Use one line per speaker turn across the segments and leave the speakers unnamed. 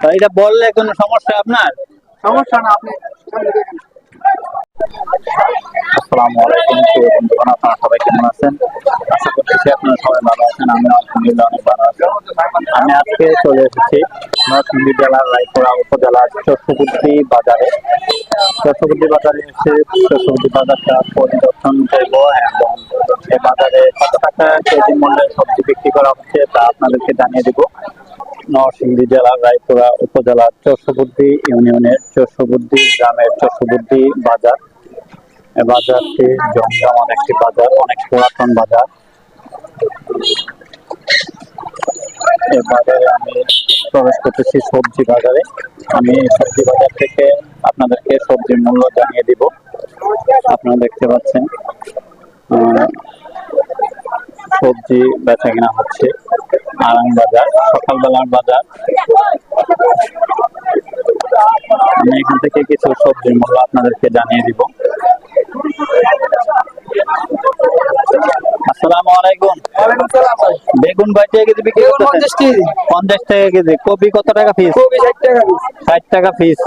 এটা বললে কোনো সমস্যা আপনার?
সমস্যা না আপনি
আসসালামু আলাইকুম বন্ধুগণ আপনারা সবাই কেমন আছেন? আশা করতেছি আপনারা সবাই ভালো আছেন। আমি আলহামদুলিল্লাহ অনেক ভালো আছি। আমি আজকে চলে এসেছি নরসিংদী জেলার রায়পুরা উপজেলার চৌষট্টি বাজারে। চৌষট্টি বাজারে এসে চৌষট্টি বাজারটা পরিদর্শন করব এবং এই বাজারে কত টাকা কেজি মূল্যে সবজি বিক্রি করা হচ্ছে তা আপনাদেরকে জানিয়ে দিব। নরসিংদী জেলার রায়পুরা উপজেলার চৌষট্টি ইউনিয়নের চৌষট্টি গ্রামের চৌষট্টি বাজার। বাজারটি জমজমান একটি বাজার, অনেক পুরাতন বাজার। এই বাজারে আমি প্রবেশ করতেছি সবজি বাজারে। আমি সবজি বাজার থেকে আপনাদেরকে সবজির মূল্য জানিয়ে দিব। আপনারা দেখতে পাচ্ছেন সবজি বেচা কেনা হচ্ছে। আরাম বাজার সকালবেলার বাজার। আমি এখান থেকে কিছু সবজির মূল্য আপনাদেরকে জানিয়ে দিব। আসসালামু আলাইকুম।
সালাম ভাই।
টাকা কেজি বিক্রি
বেগুন 50 কেজি।
পঞ্চাশ টাকা কেজি। কপি কত টাকা পিস
ষাট টাকা পিস
ষাট টাকা পিস।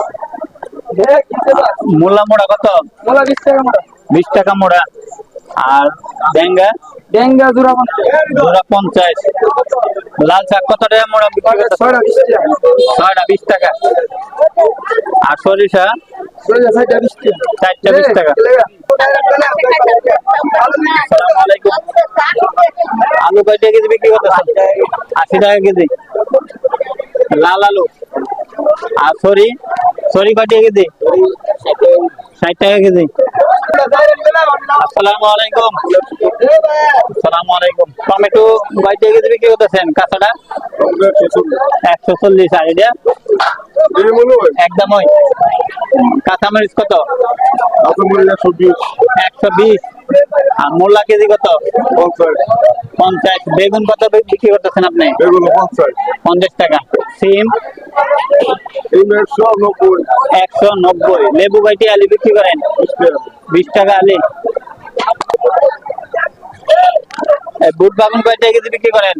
মূলা মোড়া কত?
মূলা বিশ টাকা মোটা
বিশ টাকা মোড়া। আর ডেঙ্গা
ডেঙ্গা জোড়া
জোড়া পঞ্চাশ। লাল শাক কত টাকা মোড়া
ছয়টা বিশ টাকা।
আর সরিষা?
বিশ টাকা।
চারটা বিশ টাকা। আলু কয় টাকা কেজি বিক্রি করতেছেন? আশি টাকা কেজি। লাল আলু। আর সরি? সরি কয় টাকা কেজি? ষাট টাকা কেজি। আসসালামু আলাইকুম। আসসালামু আলাইকুম। টমেটো টাকা কেজি বিক্রি করতেছেন? কাঁচাটা? একশো চল্লিশ আর একদম ওই কাঁচামরিচ কত? একশো বিশ। আর মূলা কেজি কত? পঞ্চাশ। বেগুন কত বিক্রি করতেছেন আপনি? পঞ্চাশ টাকা। সিম? একশো নব্বই। লেবু কয়টি আলি বিক্রি করেন? বিশ টাকা আলি এই বুট বাগুন কয় টাকা কেজি বিক্রি করেন?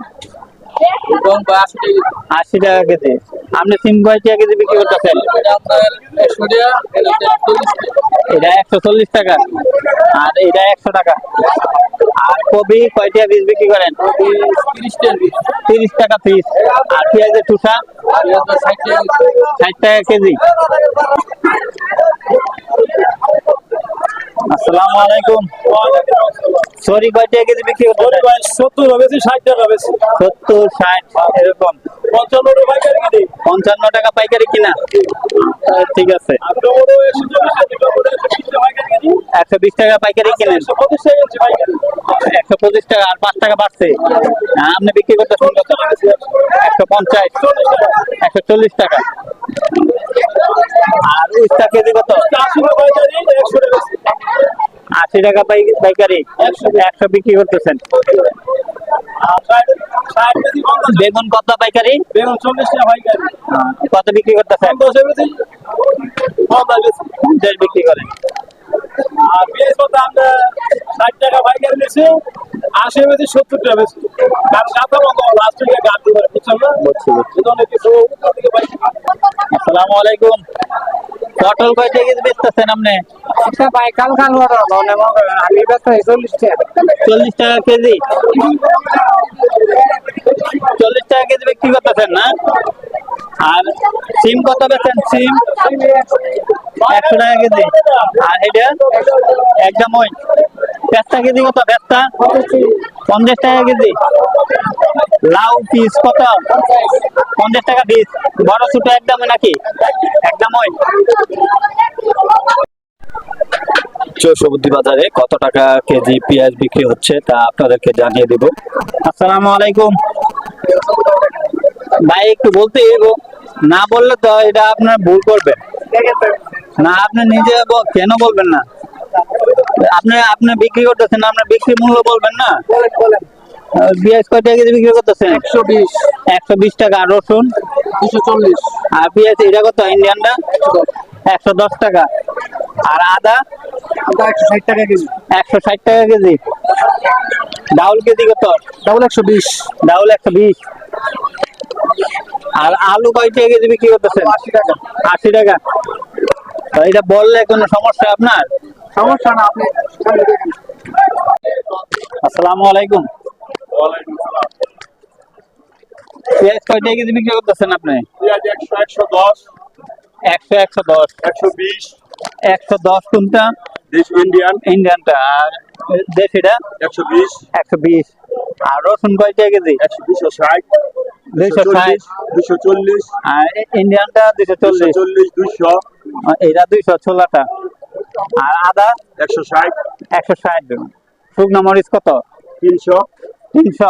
আশি টাকা কেজি। আপনি সিম কয় টাকা কেজি বিক্রি করতেছেন? এটা একশো চল্লিশ টাকা। আর এটা একশো টাকা। আর কবি কয় টাকা পিস বিক্রি করেন? তিরিশ টাকা পিস। আর পেঁয়াজের টুসা ষাট টাকা কেজি। আসসালামু আলাইকুম। সরি কয় টাকা কেজি বিক্রি করতে
সত্তর হবে ষাট টাকা বেশি।
সত্তর ষাট এরকম।
পঞ্চান্ন টাকা কিনে।
পঞ্চান্ন টাকা পাইকারি কিনা? ঠিক আছে। একশো বিশ টাকা পাইকারি কিনেন? একশো পঁচিশ টাকা আর পাঁচ টাকা বাড়ছে। আপনি বিক্রি কত একশো পঞ্চাশ একশো চল্লিশ টাকা। আর উস্তা কেজি কত? আশি টাকা পাই- পাইকারি। একশো বিক্রি করতেছেন। বেগুন কত পাইকারি? আহ, কত বিক্রি করতেছেন? পঞ্চাশ বিক্রি করেন।
আশি বেশি সত্তর টাকা বেশি কারণ সাথে মতো লাস্ট উইকে গাছ দিবার বুঝছ না
বুঝছি বুঝছি
জন্য কিছু
আসসালামু আলাইকুম। পটল কয় টাকা কেজি বেচতেছেন আপনি?
একটা ভাই কাল কাল মনে আমি ব্যস্ত চল্লিশ টাকা।
চল্লিশ টাকা কেজি? চল্লিশ টাকা কেজি বিক্রি করতেছেন না? আর সিম কত বেচেন সিম? একশো টাকা কেজি। আর এটা? একদম ওই পেঁচটা কেজি কত? পেঁচটা পঞ্চাশ টাকা কেজি। লাউ পিস কত? পঞ্চাশ টাকা পিস। বড় ছোট একদম নাকি? একদম ওই চৌষট্টি বাজারে কত টাকা কেজি পেঁয়াজ বিক্রি হচ্ছে তা আপনাদেরকে জানিয়ে দিব। আসসালামু আলাইকুম। ভাই একটু বলতে এগো না বললে তো এটা আপনার ভুল করবেন। না আপনি নিজে কেন বলবেন না? আপনি আপনি বিক্রি করতেছেন আপনার বিক্রি মূল্য বলবেন না? পেঁয়াজ কয় টাকা কেজি বিক্রি করতেছেন?
একশো বিশ।
একশো বিশ টাকা রসুন?
দুশো চল্লিশ।
আর পেঁয়াজ এটা কত ইন্ডিয়ানটা? একশো দশ টাকা। আর আদা?
আদা একশো ষাট টাকা কেজি।
একশো ষাট টাকা কেজি। ডাউল কেজি কত?
ডাবল একশো বিশ।
ডাউল একশো বিশ। আর আলু কয় টাকা কেজি বিক্রি করতেছেন?
আশি টাকা।
আশি টাকা। তো এটা বললে কোনো সমস্যা আপনার?
সমস্যা না আপনি
আসসালামু আলাইকুম। পেঁয়াজ কয় টাকা কেজি বিক্রি করতেছেন আপনি?
পেঁয়াজ একশো একশো দশ।
একশো একশো দশ।
একশো বিশ।
একশো দশ কোনটা?
দেশ ইন্ডিয়ান।
ইন্ডিয়ানটা। আর দেশিটা?
একশো বিশ।
একশো বিশ। আর রসুন কয় কেজি?
একশো দুশো ষাট।
দুইশো ষাট।
দুশো চল্লিশ।
আর ইন্ডিয়ানটা দুইশো
দুশো
চল্লিশ।
চল্লিশ দুশো।
এটা দুইশো ষোলোটা। আর আদা?
একশো ষাট।
একশো ষাট। শুকনো মরিচ কত?
তিনশো।
তিনশো।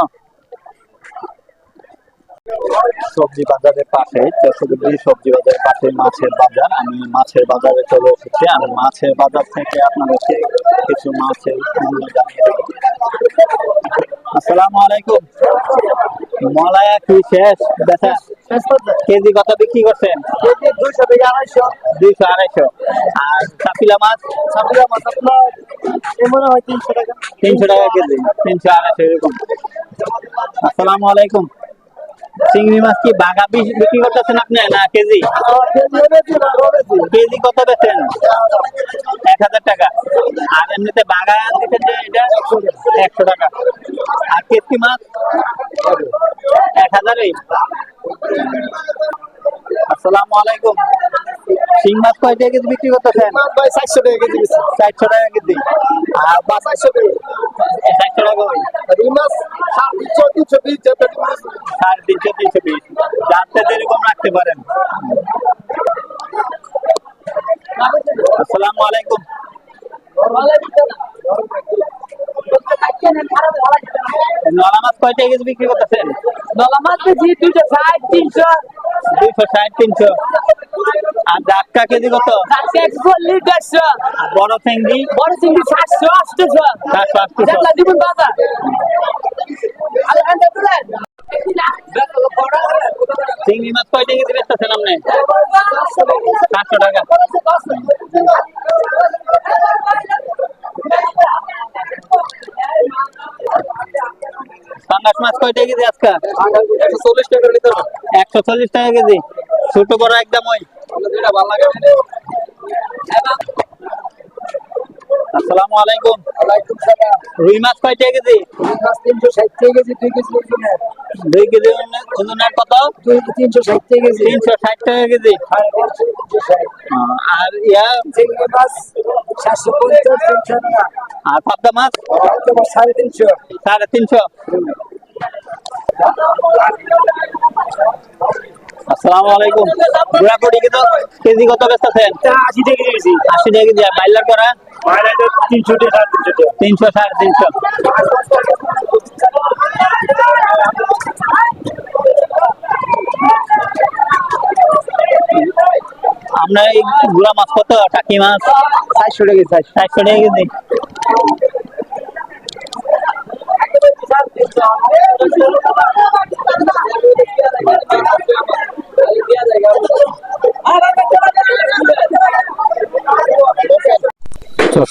সবজি বাজারের পাশে চৌষট্টি সবজি বাজারের পাশে মাছের বাজার। আমি মাছের বাজারে চলে এসেছি। আমি মাছের বাজার থেকে আপনাদেরকে কিছু মাছের মূল্য জানিয়ে দেবো। আসসালামু আলাইকুম। মলায়া কি শেষ? বেচা? কেজি কত বিক্রি করছেন?
দুইশো থেকে আড়াইশো।
দুইশো আড়াইশো আর কাপিলা মাছ?
সাপিয়া মাছ আপনার মনে হয় তিনশো টাকা।
তিনশো টাকা কেজি। তিনশো আড়াইশো এরকম। আসসালামু আলাইকুম। চিংড়ি মাছ কি বাঘা বিক্রি করতেছেন আপনি না কেজি? কেজি কত বেচেন? এক হাজার টাকা। আর এমনিতে বাঘা দিচ্ছেন যে এটা একশো টাকা। আর কেজি মাছ? এক হাজারই। আসসালামু আলাইকুম। শিং মাছ কয় টাকা কেজি বিক্রি করতেছেন?
ভাই চারশো টাকা কেজি
চারশো টাকা কেজি। আর
বা চারশো টাকা
চারশো টাকা
রুই মাছ তিনশো তিনশো
সাড়ে তিনশো তিনশো যাতে যেরকম রাখতে পারেন। আসসালামু আলাইকুম। নলা মাছ কয় টাকা কেজি বিক্রি করতেছেন? দুইশো ষাট তিনশো। আর ডাক্কা কেজি কত? বড় চিংড়ি? সাতশো আটশো চিংড়ি মাছ কয় টাকা কেজি বেচতেছেন আপনি? সাতশো টাকা। পাঙ্গাস মাছ কয় টাকা কেজি আজকে?
একশো চল্লিশ টাকা হবে।
একশো চল্লিশ টাকা কেজি। ছোট বড় একদম ওই।
যেটা ভালো লাগে
আসসালামু আলাইকুম।
ওয়ালাইকুম সালাম
রুই মাছ কয় কেজি
মাছ তিনশো ষাট টাকা কেজি? দুই কেজি ওজনের
দুই কেজি ওজনের- কত?
দুই তিনশো ষাট টাকা কেজি।
তিনশো ষাট টাকা কেজি আর ইয়া?
চিংড়ি মাছ সাতশো পঞ্চাশ তিনশো টাকা
আর পাবদা মাছ?
সাড়ে তিনশো
সাড়ে তিনশো। আসসালামু আলাইকুম। গুড়া কড়ি কত কেজি কত বেচতেছেন?
আশি টাকা কেজি।
আশি টাকা কেজি। বাইলার করা?
তিনশো টাকা তিনশো
সাড়ে তিনশো। আপনার এই গুড়া মাছ কত? টাকি মাছ?
চারশো টাকা চারশো
চারশো টাকা কেজি।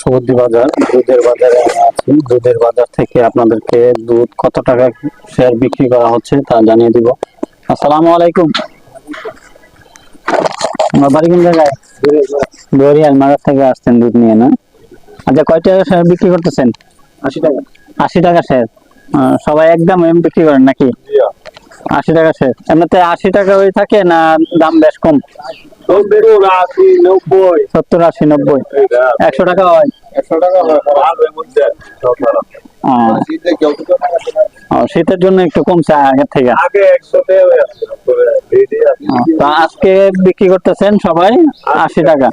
চৌষবদ্দি বাজার দুধের বাজারে আছি। দুধের বাজার থেকে আপনাদেরকে দুধ কত টাকা শেয়ার বিক্রি করা হচ্ছে তা জানিয়ে দিব। আসসালামু আলাইকুম। আমার বাড়ি কোন জায়গায়? থেকে আসছেন দুধ নিয়ে না? আচ্ছা কয় টাকা শেয়ার বিক্রি করতেছেন?
আশি টাকা।
আশি টাকা শেয়ার। সবাই একদম এম বিক্রি করেন নাকি? আশি টাকা শেয়ার এমনিতে আশি টাকা হয়ে থাকে না দাম বেশ কম? সত্তর, আশি, নব্বই। একশো টাকা হয়। শীতের জন্য একটু কমছে আগের থেকে। আজকে বিক্রি করতেছেন সবাই আশি টাকা।